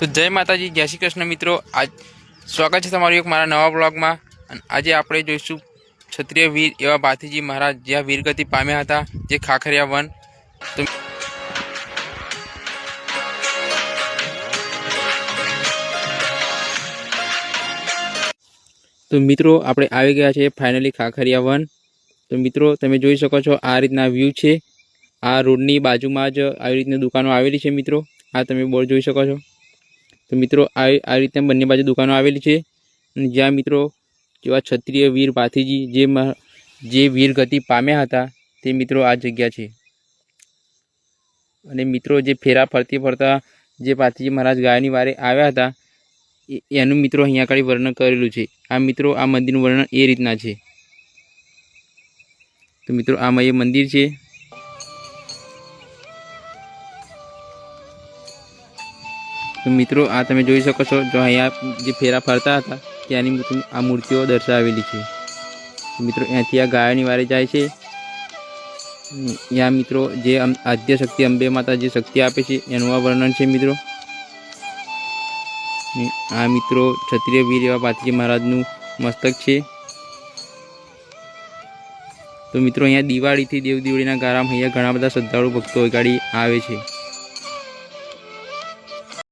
તો જય માતાજી, જય શ્રી કૃષ્ણ મિત્રો. આજ સ્વાગત છે તમારું એક મારા નવા બ્લોગમાં. અને આજે આપણે જોઈશું ક્ષત્રિય વીર એવા ભાથીજી મહારાજ જ્યાં વીરગતિ પામ્યા હતા, જે ખાખરિયા વન. તો તો મિત્રો, આપણે આવી ગયા છે ફાઇનલી ખાખરિયા વન. તો મિત્રો, તમે જોઈ શકો છો આ રીતના વ્યૂ છે. આ રોડની બાજુમાં જ આવી રીતની દુકાનો આવેલી છે મિત્રો. આ તમે બોર્ડ જોઈ શકો છો. તો મિત્રો આવી આ રીતે બંને બાજુ દુકાનો આવેલી છે. અને જ્યાં મિત્રો જેવા ક્ષત્રિય વીર પાથીજી જે જે વીર ગતિ પામ્યા હતા, તે મિત્રો આ જગ્યા છે. અને મિત્રો, જે ફેરા ફરતી ફરતા જે પાથીજી મહારાજ ગાયની વારે આવ્યા હતા એનું મિત્રો અહીંયા આગળ વર્ણન કરેલું છે. આ મિત્રો, આ મંદિરનું વર્ણન એ રીતના છે. તો મિત્રો આ એ મંદિર છે. તો મિત્રો, આ તમે જોઈ શકો છો, જો અહીંયા જે ફેરા ફરતા હતા, ત્યાંની આ મૂર્તિઓ દર્શાવેલી છે. મિત્રો અહીંયાથી આ ગાયોની વારે જાય છે. અને ત્યાં મિત્રો, જે આદ્ય શક્તિ અંબે માતા જે શક્તિ આપે છે, એનું આ વર્ણન છે મિત્રો. આ મિત્રો ક્ષત્રિય વીર એવા પાથજી મહારાજનું મસ્તક છે. તો મિત્રો, અહીંયા દિવાળીથી દેવ દિવાળીના ગારામાં અહીંયા ઘણા બધા શ્રદ્ધાળુ ભક્તો ગાડી આવે છે.